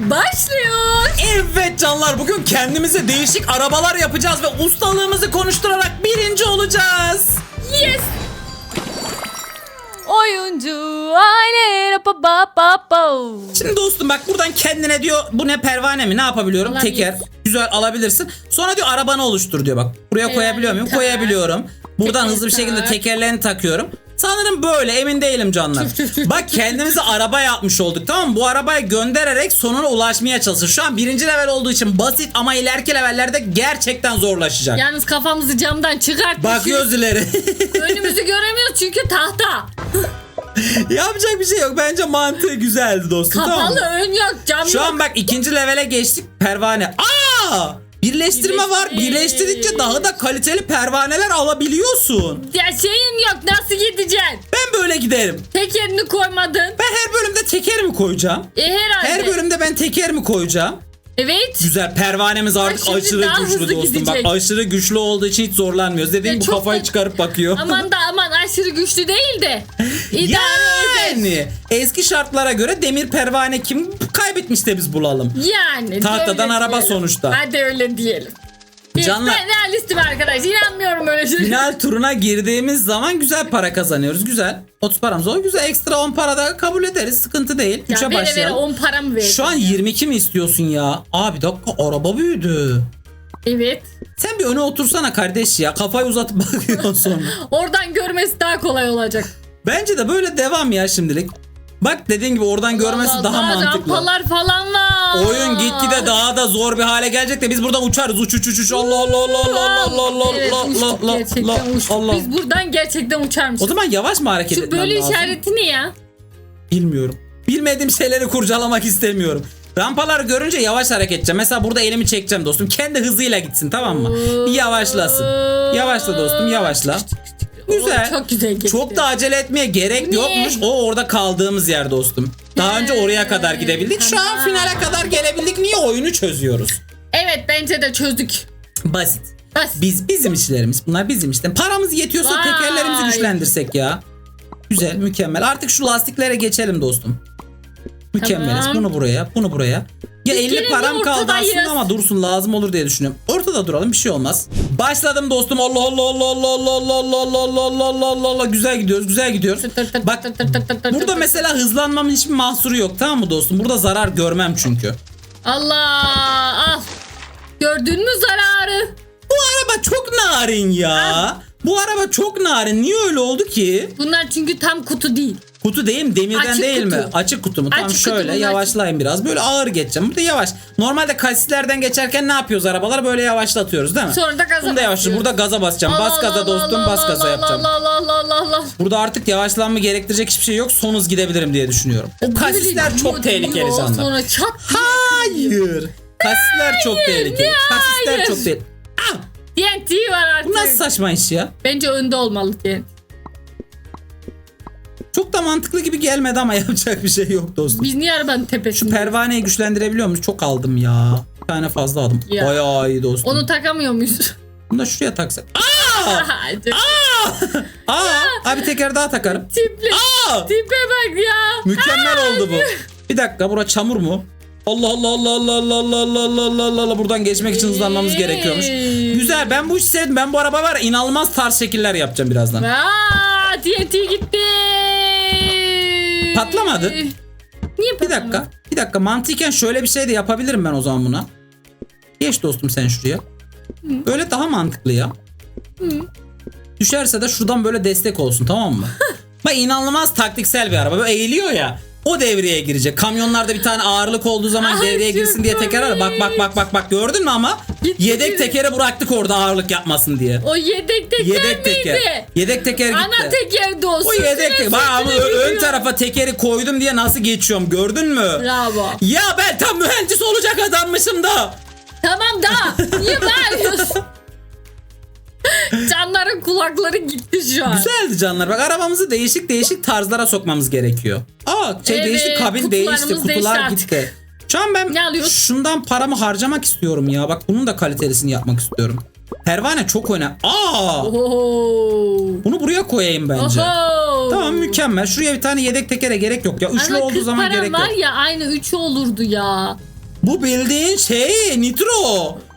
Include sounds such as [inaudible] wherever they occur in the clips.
başlıyor. Evet canlar bugün kendimize değişik arabalar yapacağız ve ustalığımızı konuşturarak birinci olacağız. Yes. Oyuncu aile pa pa pa pa. Şimdi dostum bak buradan kendine diyor bu ne pervane mi ne yapabiliyorum Olabilir. teker güzel alabilirsin. Sonra diyor arabanı oluştur diyor bak. Buraya koyabiliyor muyum? tak. Koyabiliyorum. Buradan Teker hızlı bir şekilde tak. tekerlerini takıyorum. Sanırım böyle emin değilim canlar. Bak çuf, kendimize araba yapmış olduk tamam mı? Bu arabayı göndererek sonuna ulaşmaya çalışıyoruz. Şu an birinci level olduğu için basit ama ileriki levellerde gerçekten zorlaşacak. Yalnız kafamızı camdan çıkartmışız. Bakıyoruz ileri. [laughs] Önümüzü göremiyoruz çünkü tahta. [laughs] Yapacak bir şey yok. Bence mantığı güzeldi dostum. tamam mı? Kapalı ön yok cam Şu yok. an bak ikinci levele geçtik. Pervane. Aa! Birleştirme var. Birleştirdikçe daha da kaliteli pervaneler alabiliyorsun. Ya şeyin yok nasıl gideceksin? Ben böyle giderim. Tekerini koymadın. Ben her bölümde teker mi koyacağım? E herhalde. Her bölümde ben teker mi koyacağım? Evet. Güzel pervanemiz artık şimdi aşırı daha güçlü hızlı dostum. gidecek. Bak aşırı güçlü olduğu için hiç zorlanmıyoruz. Dediğim Ya bu çok kafayı da- çıkarıp bakıyor. Aman da aman aşırı güçlü değil de. İdare eder. yani eski şartlara göre demir pervane kim kaybetmiş de biz bulalım. Yani. Tahtadan öyle araba diyelim. sonuçta. Hadi öyle diyelim. Canlar- Ben realistim arkadaş. İnanmıyorum öyle şey. Final turuna girdiğimiz zaman güzel para kazanıyoruz. Güzel. 30 paramız olur. Güzel. Ekstra 10 para da kabul ederiz. Sıkıntı değil. Ya 3'e vere vere başlayalım. 10 paramı ver. Şu an 22 mi istiyorsun ya? Abi dakika araba büyüdü. Evet. Sen bir öne otursana kardeş ya. Kafayı uzatıp [laughs] bakıyorsun sonra. Oradan görmesi daha kolay olacak. Bence de böyle devam ya şimdilik. Bak dediğin gibi oradan görmesi Allah, daha mantıklı. Rampalar falan var. Oyun gitgide daha da zor bir hale gelecek de biz buradan uçarız. Uç uç uç uç. Allah Allah Allah Allah Allah Allah Evet Allah uçtuk Allah gerçekten Allah uçtuk. Allah. Biz buradan gerçekten uçarmışız. O zaman yavaş mı hareket Şu etmem böyle lazım? işareti ne ya? Bilmiyorum. Bilmediğim şeyleri kurcalamak istemiyorum. Rampaları görünce yavaş hareket edeceğim. Mesela burada elimi çekeceğim dostum. Kendi hızıyla gitsin tamam mı? Bir yavaşlasın. Yavaşla dostum yavaşla. Güzel. Çok güzel geçti. Çok da acele etmeye gerek ne? yokmuş. O orada kaldığımız yer dostum. Daha önce oraya kadar gidebildik. Şu an finale kadar gelebildik. Niye oyunu çözüyoruz? Evet bence de çözdük. Basit. Bas. Biz bizim işlerimiz. Bunlar bizim işte. Paramız yetiyorsa Vay. tekerlerimizi güçlendirsek ya. Güzel, mükemmel. Artık şu lastiklere geçelim dostum. Mükemmeliz. Tamam. Bunu buraya, bunu buraya. Ya Biz 50 yine param kaldı aslında ama dursun lazım olur diye düşünüyorum. Ortada duralım bir şey olmaz. Başladım dostum. Allah Allah Allah Allah Allah Allah Allah Allah Allah Allah Allah Allah Allah güzel gidiyoruz güzel gidiyoruz. Bak burada mesela hızlanmamın hiçbir mahsuru yok tamam mı dostum? Burada zarar görmem çünkü. Allah al. Gördün mü zararı? Bu araba çok narin ya. Bu araba çok narin. Niye öyle oldu ki? Bunlar çünkü tam kutu değil. Kutu değil mi? Demirden Açık değil mi? kutu. Açık kutu mu? Tamam Açık kutu şöyle bunlar. yavaşlayın biraz. Böyle ağır geçeceğim. Burada yavaş. Normalde kasislerden geçerken ne yapıyoruz arabalar? Böyle yavaşlatıyoruz değil mi? Sonra da gaza Bunda yavaş. basıyoruz. Burada gaza basacağım. Bas Allah gaza Allah dostum. Allah Bas Allah gaza Allah yapacağım. Allah Allah Allah Allah. Burada artık yavaşlanma gerektirecek hiçbir şey yok. Son hız gidebilirim diye düşünüyorum. O kasisler çok tehlikeli canlar. Sonra çat. Hayır. Kasisler çok tehlikeli. Kasisler çok tehlikeli. TNT var artık. Bu nasıl saçma iş ya? Bence önde olmalı TNT. Çok da mantıklı gibi gelmedi ama [laughs] yapacak bir şey yok dostum. Biz niye arabanın Şu tepesinde? pervaneyi güçlendirebiliyor muyuz? Çok aldım ya. Bir tane fazla aldım. Ya. Bayağı iyi dostum. Onu takamıyor muyuz? Bunu da şuraya taksak. [laughs] Aa! Hadi. Aa! Abi teker daha takarım. Tiple. Aa! Tipe bak ya. Mükemmel oldu bu. Bir dakika bura çamur mu? Allah Allah Allah Allah Allah Allah Allah Allah Allah Allah Allah buradan geçmek için hızlanmamız Ee. gerekiyormuş. Güzel ben bu işi sevdim. Ben bu araba var ya, inanılmaz tarz şekiller yapacağım birazdan. Aa, TNT gitti. Patlamadı. Niye Bir patlamadı? dakika. Bir dakika mantıken şöyle bir şey de yapabilirim ben o zaman buna. Geç dostum sen şuraya. Böyle daha mantıklı ya. Düşerse de şuradan böyle destek olsun tamam mı? Bak inanılmaz taktiksel bir araba. Böyle eğiliyor ya. O devreye girecek. Kamyonlarda bir tane ağırlık olduğu zaman Ay, devreye girsin diye teker var. Bak bak bak bak bak gördün mü ama? Gitti, yedek gitti. tekere bıraktık orada ağırlık yapmasın diye. O yedek teker Yedek miydi? teker. Yedek teker gitti. Ana teker de o. o yedek teker. Bak ama ön tarafa tekeri koydum diye nasıl geçiyorum gördün mü? Bravo. Ya ben tam mühendis olacak adammışım da. Tamam da niye bağırıyorsun? [laughs] [laughs] Canların kulakları gitti şu an. Güzeldi canlar. Bak arabamızı değişik değişik tarzlara sokmamız gerekiyor. Aa şey Evet, değişti kabin değişti. değişti Kutular artık. gitti. Şu an ben şundan paramı harcamak istiyorum ya. Bak bunun da kalitesini yapmak istiyorum. Pervane çok önemli. Aa! Oho. Bunu buraya koyayım bence. Oho. Tamam mükemmel. Şuraya bir tane yedek tekere gerek yok ya. Üçlü Ama olduğu zaman gerek var yok. ya aynı üçü olurdu ya. Bu bildiğin şey nitro.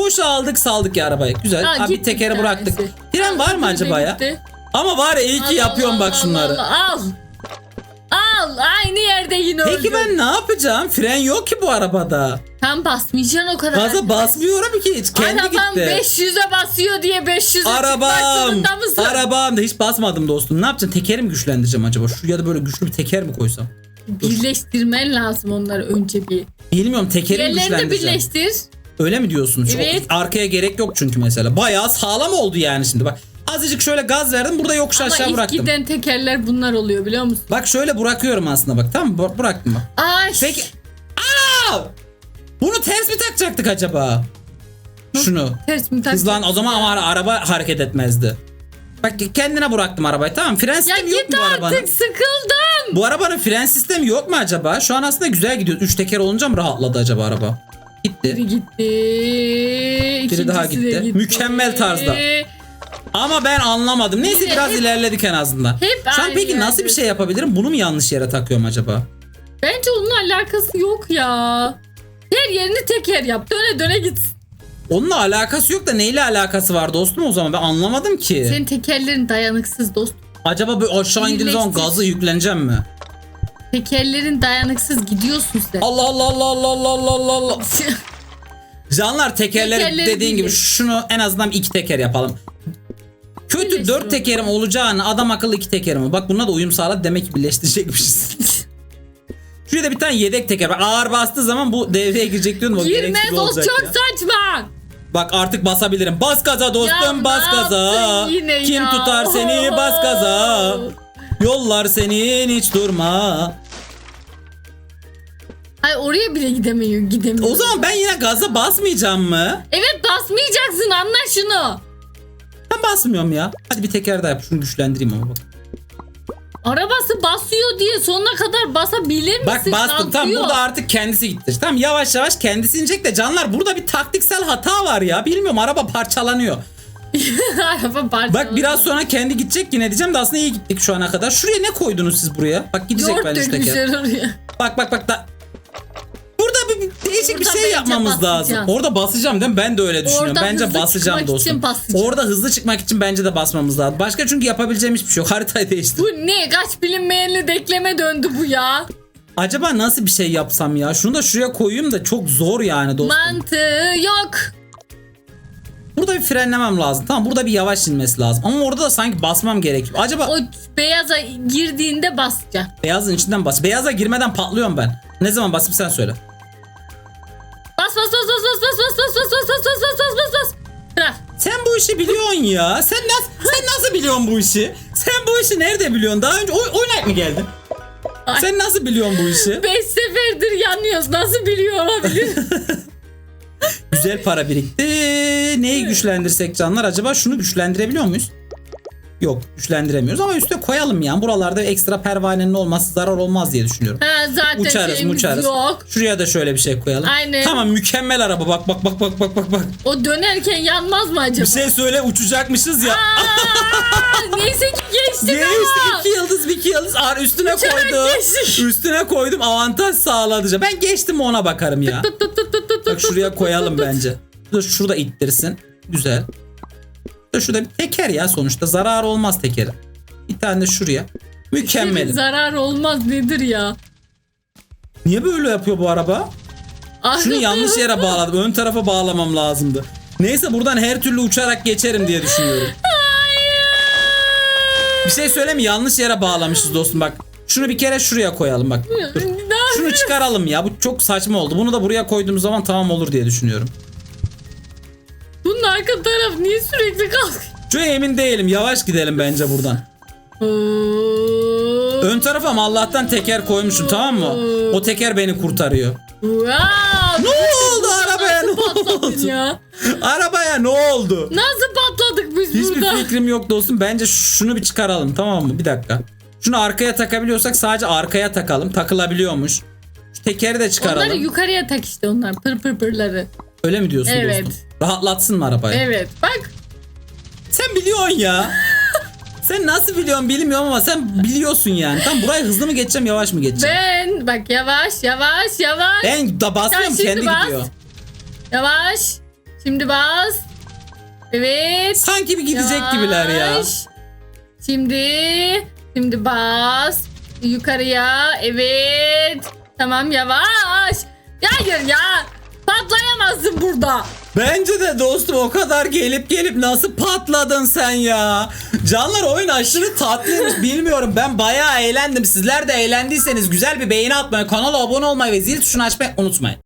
Boşa aldık saldık ya arabayı. Güzel. Ha, Abi bir gitti tekeri bir bıraktık. tanesi. Tren var mı acaba ya? gitti. Ama var ya iyi ki Al, yapıyorum al, bak al, şunları. Al. Al. Al. Aynı yerde yine Peki öldün. ben ne yapacağım? Fren yok ki bu arabada. Sen basmayacaksın o kadar. Gaza basmıyorum ki hiç. Kendi Arabam gitti. 500'e basıyor diye 500'e çıkmak Arabam. zorunda mısın? Arabam da hiç basmadım dostum. Ne yapacaksın? Tekeri mi güçlendireceğim acaba? Şuraya da böyle güçlü bir teker mi koysam? Birleştirmen lazım onları önce bir. Bilmiyorum tekeri mi Yerlerini de güçlendireceğim? birleştir. Öyle mi diyorsun? Çok Evet. arkaya gerek yok çünkü mesela. Bayağı sağlam oldu yani şimdi bak. Azıcık şöyle gaz verdim burada yokuş Ama aşağı bıraktım. giden tekerler bunlar oluyor biliyor musun? Bak şöyle bırakıyorum aslında bak tamam mı? Bı- Bıraktım bak. Ay. Peki. Aa! Bunu ters mi takacaktık acaba? Şunu. Ters mi tak? Hızlan o zaman ama araba hareket etmezdi. Bak kendine bıraktım arabayı tamam fren Ya sistemi yok git mu bu arabanın? artık sıkıldım. Bu arabanın fren sistemi yok mu acaba? Şu an aslında güzel gidiyor. Üç teker olunca mı rahatladı acaba araba? Gitti. Biri gitti. ikincisi daha de gitti. Mükemmel tarzda. Ama ben anlamadım. Neyse Yine biraz hep- ilerledik en azından. hep an aynı peki nasıl yerde. bir şey yapabilirim? Bunu mu yanlış yere takıyorum acaba? Bence onunla alakası yok ya. Her yerini teker yap. Döne döne gitsin. Onunla alakası yok da neyle alakası var dostum o zaman ben anlamadım ki. Senin tekerlerin dayanıksız dost. Acaba böyle aşağı indiğiniz zaman Birleştir. gazı yükleneceğim mi? Tekerlerin dayanıksız gidiyorsun sen. Allah Allah Allah Allah Allah Allah Allah Allah. [laughs] Canlar tekerleri Tekerleri dediğin gibi şunu en azından iki teker yapalım. Kötü Birleştir dört tekerim olacağını adam akıllı iki tekerim. Bak bununla da uyum sağladı demek ki birleştirecekmişiz. [laughs] Şuraya da bir tane yedek teker. Bak ağır bastığı zaman bu devreye girecek diyorum. o gereksiz Girmez o olacak çok ya. saçma. Bak artık basabilirim. Bas gaza dostum Ya bas ne gaza. yaptın yine Kim ya? tutar seni bas gaza. [laughs] Yollar senin hiç durma. Ay oraya bile gidemiyor gidemiyor. O zaman ben yine gaza basmayacağım mı? Evet basmayacaksın anla şunu. Ben basmıyorum ya. Hadi bir teker daha yap. Şunu güçlendireyim ama bak. Arabası basıyor diye sonuna kadar basabilir misin? Bak bastım. Tamam burada artık kendisi gitti. Tamam yavaş yavaş kendisi inecek de canlar burada bir taktiksel hata var ya. Bilmiyorum araba parçalanıyor. [laughs] Araba parçalanıyor. Bak biraz sonra kendi gidecek yine diyeceğim de aslında iyi gittik şu ana kadar. Şuraya ne koydunuz siz buraya? Bak gidecek Yoğurt bence teker. oraya. Bak bak bak da. Bir, değişik bir şey bence yapmamız lazım. Orada basacağım değil mi? Ben de öyle düşünüyorum. Orada bence hızlı basacağım çıkmak dostum. için basacaksın. Orada hızlı çıkmak için bence de basmamız lazım. Başka çünkü yapabileceğim hiçbir şey yok. [laughs] Haritayı değiştir. Bu ne? Kaç bilinmeyenli dekleme döndü bu ya. Acaba nasıl bir şey yapsam ya? Şunu da şuraya koyayım da çok zor yani dostum. Mantığı yok. Burada bir frenlemem lazım. Tamam burada bir yavaş inmesi lazım. Ama orada da sanki basmam gerekiyor. Acaba O beyaza girdiğinde basacaksın. beyazın içinden bas. Beyaza girmeden patlıyorum ben. Ne zaman basayım sen söyle. Bas bas bas bas bas bas bas bas bas bas bas bas bas bas. Bırak. Sen bu işi biliyorsun ya. Sen nasıl sen nasıl biliyorsun bu işi? Sen bu işi nerede biliyorsun? Daha önce oy, oynayıp mı geldin? Ay. Sen nasıl biliyorsun bu işi? Beş seferdir yanıyoruz. Nasıl biliyor olabilir? Güzel para birikti. Neyi güçlendirsek canlar acaba? Şunu güçlendirebiliyor muyuz? Yok güçlendiremiyoruz ama üste koyalım ya. Buralarda ekstra pervanenin olması zarar olmaz diye düşünüyorum. ha, zaten Uçarız uçarız. yok. Şuraya da şöyle bir şey koyalım. Aynen. Tamam mükemmel araba bak bak bak bak bak bak bak. O dönerken yanmaz mı acaba? Bir şey söyle uçacakmışız ya. Aa, [laughs] neyse ki geçtik Geçti ama. iki yıldız bir iki yıldız Aa, üstüne Uçarak koydum. geçtik. [laughs] Üstüne koydum avantaj sağladı. Ben geçtim ona bakarım ya. Bak şuraya koyalım bence. Dur şurada ittirsin. Güzel. Dur Şurada bir teker ya sonuçta zarar olmaz tekeri. Bir tane de şuraya. Mükemmel. Zarar olmaz nedir ya? Niye böyle yapıyor bu araba? Şunu yanlış yere bağladım. Ön tarafa bağlamam lazımdı. Neyse buradan her türlü uçarak geçerim diye düşünüyorum. Bir şey söyleyeyim mi? Yanlış yere bağlamışız dostum bak. Şunu bir kere şuraya koyalım bak. Dur. Şunu çıkaralım ya. Bu çok saçma oldu. Bunu da buraya koyduğumuz zaman tamam olur diye düşünüyorum. Arka taraf niye sürekli kalkıyor? Şu emin değilim. Yavaş gidelim bence buradan. Ön tarafa ama Allah'tan teker koymuşum tamam mı? O teker beni kurtarıyor. Ne oldu arabaya ne oldu? ya. Arabaya ne oldu? Nasıl patladık biz Hiçbir burada? fikrim yok dostum. Bence şunu bir çıkaralım tamam mı? Bir dakika. Şunu arkaya takabiliyorsak sadece arkaya takalım. Takılabiliyormuş. Şu tekeri de çıkaralım. Onları yukarıya tak işte onlar pır pır pırları. Öyle mi diyorsun Evet. dostum? Rahatlatsın mı arabayı? Evet bak. Sen biliyorsun ya. [laughs] sen nasıl biliyorsun bilmiyorum ama sen biliyorsun yani. Tam burayı hızlı mı geçeceğim yavaş mı geçeceğim? Ben bak yavaş yavaş yavaş. Ben da basıyorum kendi bas. gidiyor. Yavaş. Şimdi bas. Evet. Sanki bir gidecek gibiler ya. Yavaş. Şimdi şimdi bas yukarıya evet tamam yavaş ya ya patlayamazsın burada Bence de dostum o kadar gelip gelip nasıl patladın sen ya. Canlar oyun aşırı tatlıymış bilmiyorum ben bayağı eğlendim. Sizler de eğlendiyseniz güzel bir beğeni atmayı, kanala abone olmayı ve zil tuşunu açmayı unutmayın.